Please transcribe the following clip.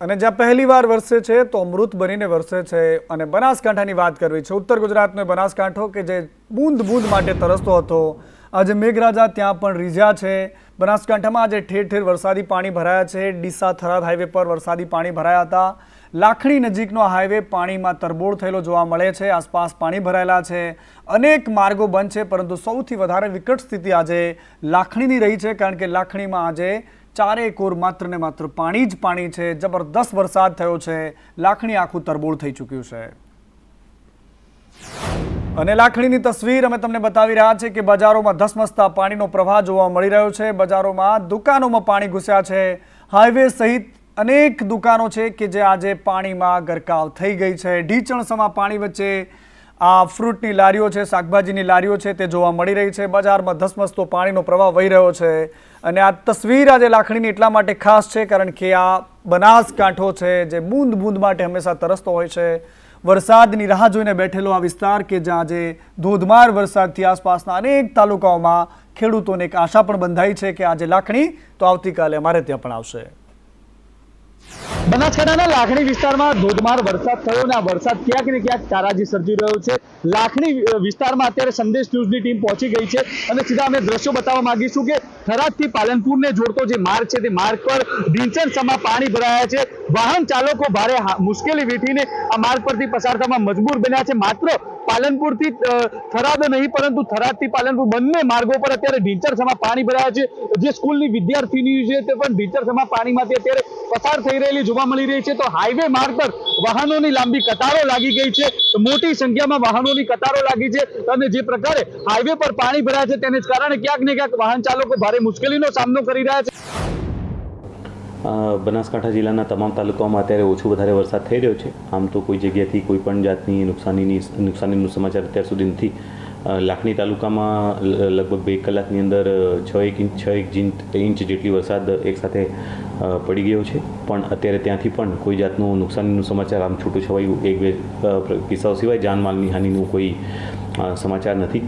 અને જ્યાં પહેલીવાર વરસે છે, તો અમૃત બનીને વરસે છે. અને બનાસકાંઠાની વાત કરવી છે, ઉત્તર ગુજરાતનો બનાસકાંઠો કે જે બૂંદ બૂંદ માટે તરસતો હતો. આજે મેઘરાજા ત્યાં પણ રીઝ્યા છે. બનાસકાંઠામાં આજે ઠેર ઠેર વરસાદી પાણી ભરાયા છે. ડીસા થરાદ હાઈવે પર વરસાદી પાણી ભરાયા હતા. લાખણી નજીકનો હાઈવે પાણીમાં તરબોળ થયેલો જોવા મળે છે. આસપાસ પાણી ભરાયેલા છે. અનેક માર્ગો બંધ છે, પરંતુ સૌથી વધારે વિકટ સ્થિતિ આજે લાખણીની રહી છે, કારણ કે લાખણીમાં આજે ચારે કોર માત્ર ને માત્ર પાણી જ પાણી છે. જબરદસ્ત વરસાદ થયો છે. લાખણી આખું તરબોળ થઈ ચૂક્યું છે. અને લાખણીની તસવીર અમે તમને બતાવી રહ્યા છે કે બજારોમાં ધસમસતા પાણીનો પ્રવાહ જોવા મળી રહ્યો છે. બજારોમાં દુકાનોમાં પાણી ઘૂસ્યા છે. હાઈવે સહિત અનેક દુકાનો છે કે જે આજે પાણીમાં ગરકાવ થઈ ગઈ છે. ઢીચણસમાં પાણી વચ્ચે આ ફ્રૂટની લારીઓ છે, શાકભાજીની લારીઓ છે, તે જોવા મળી રહી છે. બજારમાં ધસમસતો પાણીનો પ્રવાહ વહી રહ્યો છે અને આ તસવીર આજે લાખણીની એટલા માટે ખાસ છે કારણ કે આ બનાસકાંઠો છે જે બૂંદ બૂંદ માટે હંમેશા તરસતો હોય છે. વરસાદની રાહ જોઈને બેઠેલો આ વિસ્તાર કે જ્યાં આજે ધોધમાર વરસાદથી આસપાસના અનેક તાલુકાઓમાં ખેડૂતોને એક આશા પણ બંધાઈ છે કે આજે લાખણી તો આવતીકાલે અમારે ત્યાં પણ આવશે. બનાસકાંઠાના લાખણી વિસ્તારમાં ધોધમાર વરસાદ થયો અને આ વરસાદ ક્યાંક ને ક્યાંક તારાજી સર્જી રહ્યો છે. લાખણી વિસ્તારમાં અત્યારે સંદેશ ન્યૂઝની ટીમ પહોંચી ગઈ છે અને સીધા અમે દ્રશ્યો બતાવવા માંગીશું કે થરાદથી પાલનપુરને જોડતો જે માર્ગ છે તે માર્ગ પર ઢીંચણ સમા પાણી ભરાયા છે. વાહન ચાલકો ભારે મુશ્કેલી વેઠીને આ માર્ગ પરથી પસાર થવા મજબૂર બન્યા છે. માત્ર પાલનપુરથી થરાદ નહીં, પરંતુ થરાદથી પાલનપુર બંને માર્ગો પર અત્યારે ઢીંચણ સમા પાણી ભરાયા છે. જે સ્કૂલની વિદ્યાર્થીની છે તે પણ ઢીંચણ સમા પાણીમાંથી અત્યારે પસાર થઈ રહેલી જોવા મળી રહી છે. તો હાઈવે માર્ગ પર વાહનોની લાંબી કતારો લાગી ગઈ છે. મોટી સંખ્યામાં વાહનોની કતારો લાગી છે. અને જે પ્રકારે હાઈવે પર પાણી ભરાયા છે તેને કારણે ક્યાંક ને ક્યાંક વાહન ચાલકો ભારે મુશ્કેલીનો સામનો કરી રહ્યા છે. બનાસકાંઠા જિલ્લાના તમામ તાલુકાઓમાં અત્યારે ઓછો વધારે વરસાદ થઈ રહ્યો છે. આમ તો કોઈ જગ્યાથી કોઈ પણ જાતની નુકસાનીની, નુકસાનીનું સમાચાર અત્યાર સુધી નથી. લાખણી તાલુકામાં લગભગ બે કલાકની અંદર છ એક ઇંચ, છ એક ઇંચ જેટલી વરસાદ એકસાથે પડી ગયો છે. પણ અત્યારે ત્યાંથી પણ કોઈ જાતનું નુકસાનીનું સમાચાર આમ છૂટું છવાયું. એક બે કિસ્સાઓ સિવાય જાનમાલની હાનિનું કોઈ સમાચાર નથી.